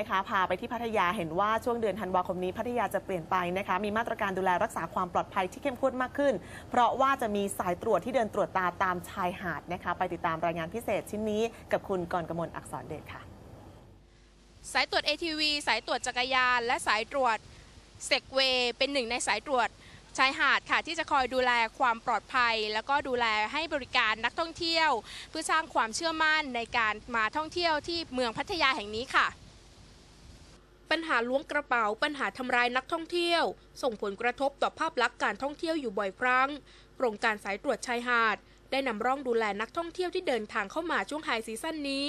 นะคะ พาไปที่พัทยาเห็นว่าช่วงเดือนธันวาคมนี้พัทยาจะเปลี่ยนไปนะคะ มีมาตรการดูแลรักษาความปลอดภัยที่เข้มข้นมากขึ้น เพราะว่าจะมีสายตรวจที่เดินตรวจตาตามชายหาดนะคะ ไปติดตามรายงานพิเศษชิ้นนี้กับคุณกรกมลอักษรเดชค่ะ สายตรวจ ATV สายตรวจจักรยานและสายตรวจเซกเวเป็นหนึ่งในสายตรวจชายหาดค่ะที่จะคอยดูแลความปลอดภัย แล้วก็ดูแลให้บริการนักท่องเที่ยว เพื่อสร้างความเชื่อมั่นในการมาท่องเที่ยวที่เมืองพัทยาแห่งนี้ค่ะ ปัญหาล้วงกระเป๋า ปัญหาทำร้ายนักท่องเที่ยว ส่งผลกระทบต่อภาพลักษณ์การท่องเที่ยวอยู่บ่อยครั้ง โครงการสายตรวจชายหาด ได้นำร่องดูแลนักท่องเที่ยวที่เดินทางเข้ามาช่วงไฮซีซั่นนี้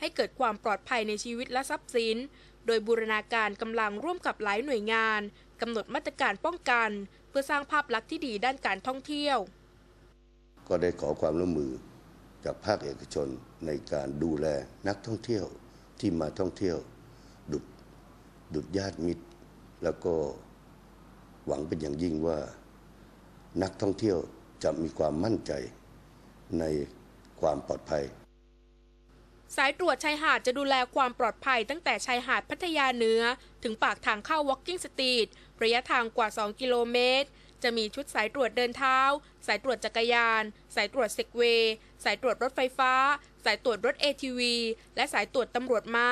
ให้เกิดความปลอดภัยในชีวิตและทรัพย์สิน โดยบูรณาการกำลังร่วมกับหลายหน่วยงานกำหนดมาตรการป้องกัน เพื่อสร้างภาพลักษณ์ที่ดีด้านการท่องเที่ยว ก็ได้ขอความร่วมมือจากภาคเอกชนในการดูแลนักท่องเที่ยวที่มาท่องเที่ยวดุด ดุดญาติมิตร แล้วก็หวังเป็นอย่างยิ่งว่านักท่องเที่ยวจะมีความมั่นใจในความปลอดภัย สายตรวจชายหาดจะดูแลความปลอดภัยตั้งแต่ชายหาดพัทยาเหนือ ถึงปากทางเข้า Walking Street ระยะทางกว่า 2 กิโลเมตร จะมีชุดสายตรวจเดินเท้า สายตรวจจักรยาน สายตรวจเซกเวย์ สายตรวจรถไฟฟ้า สายตรวจรถ ATV และสายตรวจตำรวจม้า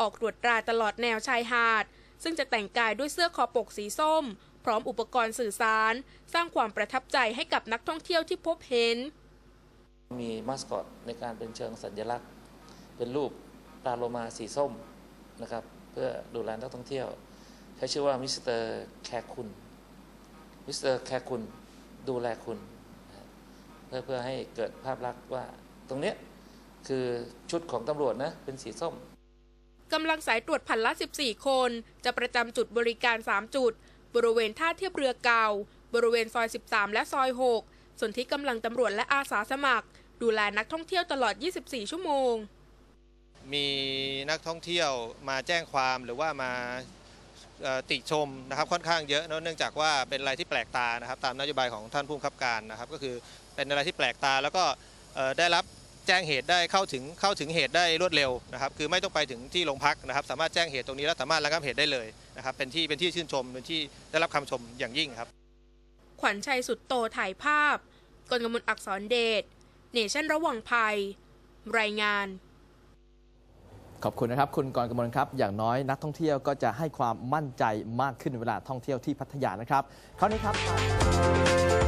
ออกตรวจตราตลอดแนวชายหาด ซึ่งจะแต่งกายด้วยเสื้อคอปกสีส้ม พร้อมอุปกรณ์สื่อสาร สร้างความประทับใจให้กับนักท่องเที่ยวที่พบเห็น มีมาสคอตในการเป็นเชิงสัญลักษณ์ เป็นรูปปลาโลมาสีส้มนะครับ เพื่อดูแลนักท่องเที่ยว ใช้ชื่อว่ามิสเตอร์แคร์คุณมิสเตอร์แคร์คุณดูแลคุณ เพื่อเพื่อให้เกิดภาพลักษณ์ว่าตรงเนี้ยคือชุดของตำรวจนะ เป็นสีส้ม กำลังสายตรวจพันละ 14 คน จะประจำจุดบริการ 3 จุด บริเวณท่าเทียบเรือเก่า บริเวณซอย 13 และซอย 6 ส่วนที่กำลังตำรวจและอาสาสมัคร ดูแลนักท่องเที่ยวตลอด 24 ชั่วโมง มีนักท่องเที่ยวมาแจ้งความหรือว่ามาติชมนะครับค่อนข้างเยอะเนื่องจากว่าเป็นอะไรที่แปลกตานะครับ ตามนโยบายของท่านผู้บังคับการนะครับ ก็คือเป็นอะไรที่แปลกตาแล้วก็ได้รับ แจ้งเหตุได้เข้าถึงเข้าถึงเหตุได้รวดเร็วนะครับคือไม่ต้องไปถึงที่โรงพักนะครับ สามารถแจ้งเหตุตรงนี้แล้วสามารถระงับเหตุได้เลยนะครับเป็นที่เป็นที่ชื่นชมเป็นที่ได้รับคำชมอย่างยิ่งครับ ขวัญชัยสุดโตถ่ายภาพกลกมลอักษรเดชเนชั่นระวังภัย รายงานขอบคุณนะครับ คุณกรกมลครับ อย่างน้อยนักท่องเที่ยวก็จะให้ความมั่นใจมากขึ้นเวลาท่องเที่ยวที่พัทยานะครับ คราวนี้ครับ